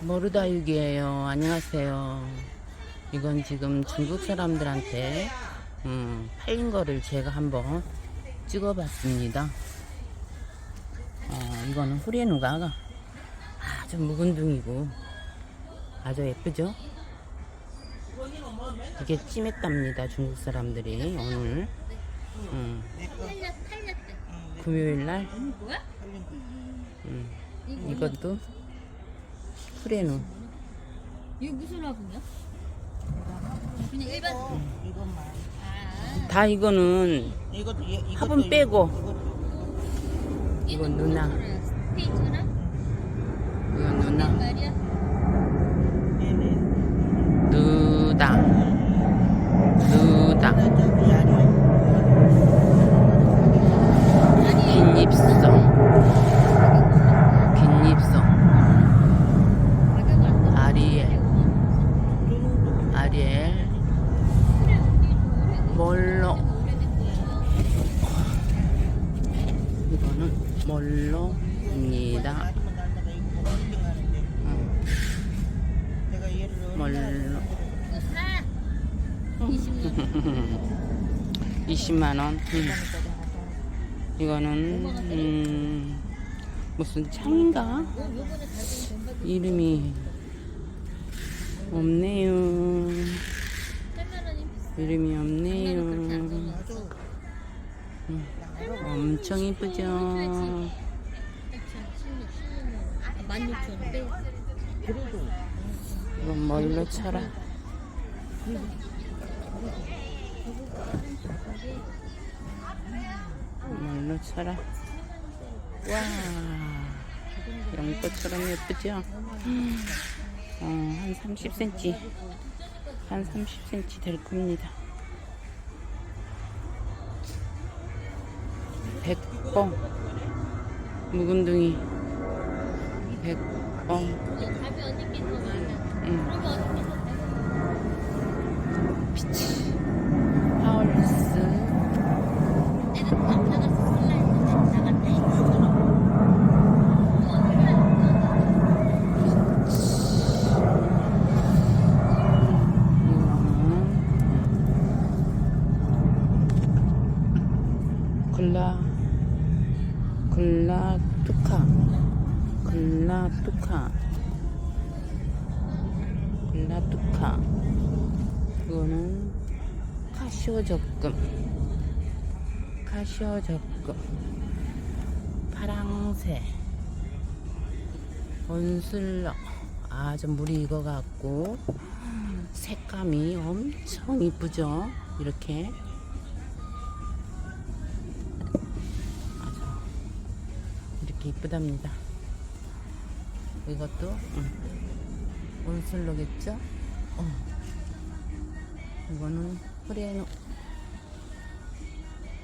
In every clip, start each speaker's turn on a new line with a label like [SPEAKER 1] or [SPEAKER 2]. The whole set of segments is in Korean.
[SPEAKER 1] 모르다육이에요. 안녕하세요. 이건 지금 중국 사람들한테 음, 팔린 거를 제가 한번 찍어봤습니다. 어, 이거는 후레누가 아주 묵은둥이고 아주 예쁘죠? 이게 찜했답니다. 중국 사람들이 오늘 음,
[SPEAKER 2] 탈렸 탈렸대.
[SPEAKER 1] 금요일 날
[SPEAKER 2] 뭐야?
[SPEAKER 1] 음, 이것도 후레누
[SPEAKER 2] 이거 무슨 화분이야? 그냥 일반.
[SPEAKER 3] 이것만.
[SPEAKER 2] 아.
[SPEAKER 1] 다 이거는
[SPEAKER 3] 이것도
[SPEAKER 1] 화분 빼고.
[SPEAKER 3] 이것도
[SPEAKER 1] 이건 누나? 이건 누나
[SPEAKER 2] 말이야?
[SPEAKER 1] 누다 누다 멀로 이거
[SPEAKER 2] 사. 20년.
[SPEAKER 1] 20만 원 음. 이거는 음, 무슨 창인가? 이름이 없네요
[SPEAKER 2] 8만 원이 비싸.
[SPEAKER 1] 이름이 없네요
[SPEAKER 3] 아주
[SPEAKER 1] 엄청 이쁘죠
[SPEAKER 2] 16,000원 빼.
[SPEAKER 3] 그래도
[SPEAKER 1] 이건 뭘로 쳐라? 뭘로 쳐라? 와 연꽃처럼 예쁘죠? 어, 한 30cm 한 30cm 될 겁니다. 백뻥 묵은둥이
[SPEAKER 2] 더 많아?
[SPEAKER 1] 응. 피치 파울스 이거는 카시오 적금. 카시오 적금. 파랑새. 원슬러. 아주 물이 익어갖고 색감이 엄청 이쁘죠? 이렇게. 이렇게 이쁘답니다. 이것도 응. 원슬러겠죠? 어. 이거는 프레노.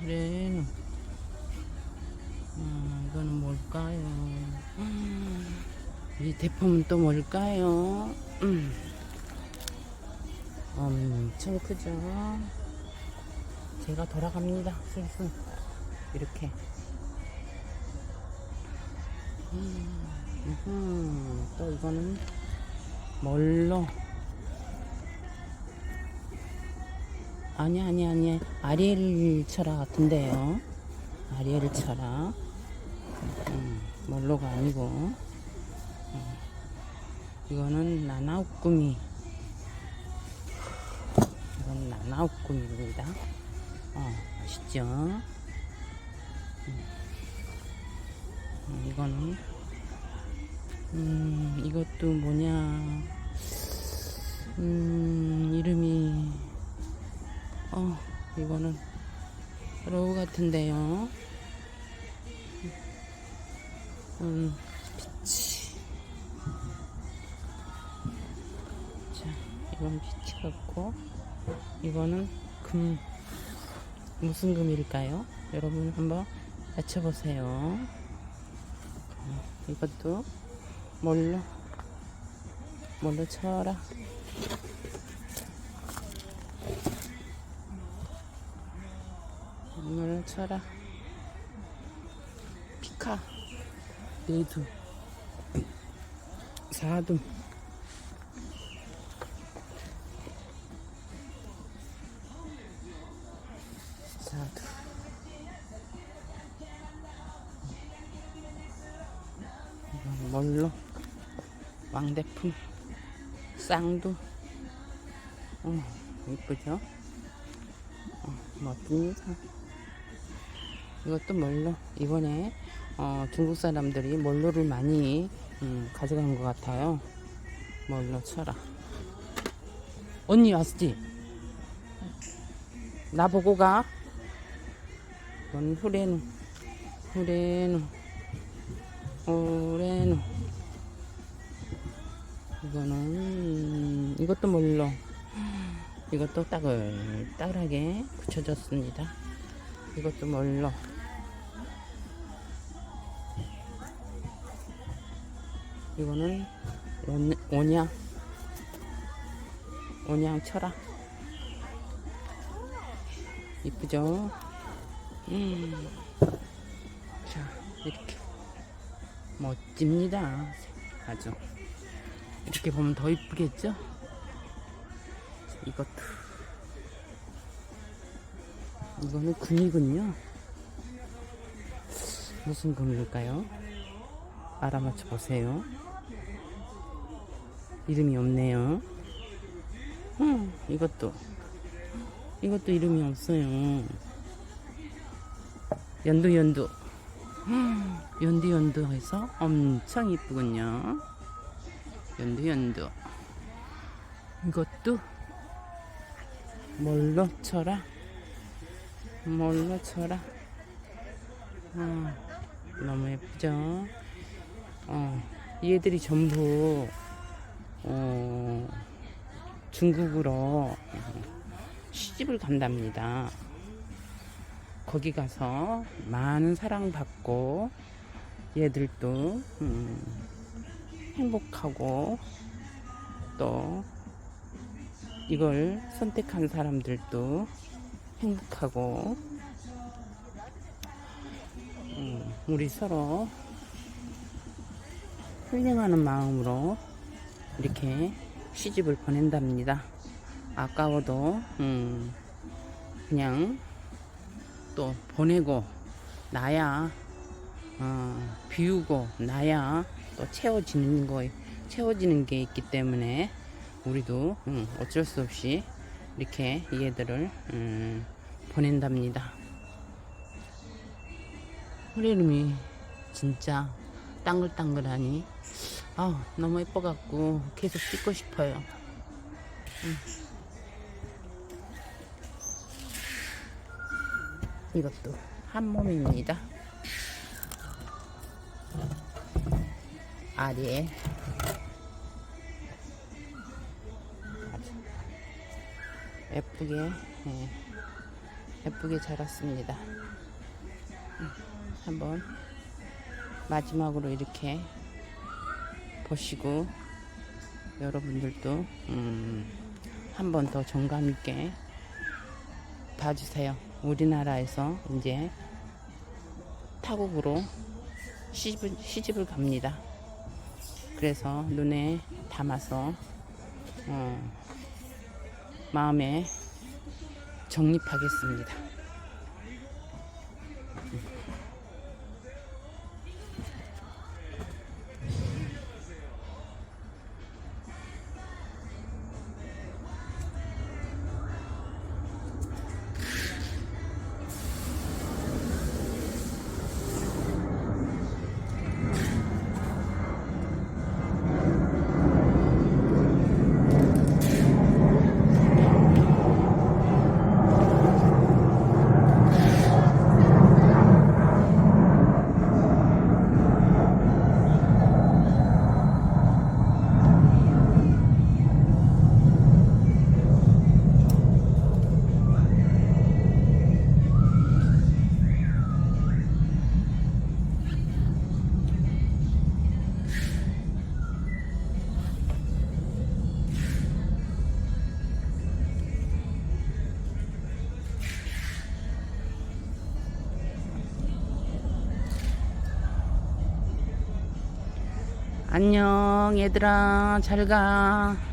[SPEAKER 1] 프레노. 음, 이거는 뭘까요? 음, 이 대품은 또 뭘까요? 음. 엄청 크죠? 제가 돌아갑니다. 슬슬. 이렇게. 음, 음, 또 이거는 뭘로 아니 아니 아니. 아리엘 철화 같은데요. 아리엘 철화. 음, 멀로가 아니고. 음, 이거는 나나우꾸미. 이건 나나우꾸미입니다. 어 맛있죠? 음, 음, 이거는 음 이것도 뭐냐. 음 이름이 어, 이거는 로우 같은데요. 음, 피치. 자, 이건 피치 같고, 이거는 금, 무슨 금일까요? 여러분 한번 맞춰보세요. 어, 이것도 뭘로, 뭘로 쳐라. 물을 쳐라 피카 레드 사두. 사두. 이건 뭘로? 왕대품. 쌍두. 어, 이쁘죠? 어, 멋집니다. 이것도 뭘로? 이번에 어, 중국 사람들이 몰로를 많이 음, 가져간 것 같아요. 몰로 쳐라. 언니 왔지? 나 보고 가. 이건 후레누. 후레누. 후레누. 이거는 이것도 몰로. 이것도 따글따글하게 붙여졌습니다. 이것도 몰로. 이거는 온, 온양 온양 철학. 이쁘죠? 음. 자 이렇게. 멋집니다. 아주. 이렇게 보면 더 이쁘겠죠? 이것도. 이거는 금이군요. 무슨 금일까요? 알아맞혀 보세요 이름이 없네요. 음, 이것도 이것도 이름이 없어요. 연두 연두 음, 연두 연두 해서 엄청 이쁘군요. 연두 연두 이것도 뭘로 쳐라 뭘로 쳐라 아, 너무 예쁘죠 어, 얘들이 전부 어, 중국으로 시집을 간답니다. 거기 가서 많은 사랑받고 얘들도 음, 행복하고 또 이걸 선택한 사람들도 행복하고 음, 우리 서로 힐링하는 마음으로 이렇게 시집을 보낸답니다. 아까워도 음, 그냥 또 보내고 나야 어, 비우고 나야 또 채워지는 거 채워지는 게 있기 때문에 우리도 음, 어쩔 수 없이 이렇게 얘들을 음, 보낸답니다. 흐리름이 진짜 땅글땅글하니 아 너무 예뻐갖고 계속 찍고 싶어요. 음. 이것도 한 몸입니다. 아리에 예쁘게 예, 예쁘게 자랐습니다. 음, 한번 마지막으로 이렇게 보시고 여러분들도 음, 한번 더 정감 있게 봐주세요. 우리나라에서 이제 타국으로 시집을, 시집을 갑니다. 그래서 눈에 담아서 어, 마음에 정립하겠습니다. 안녕 얘들아 잘 가.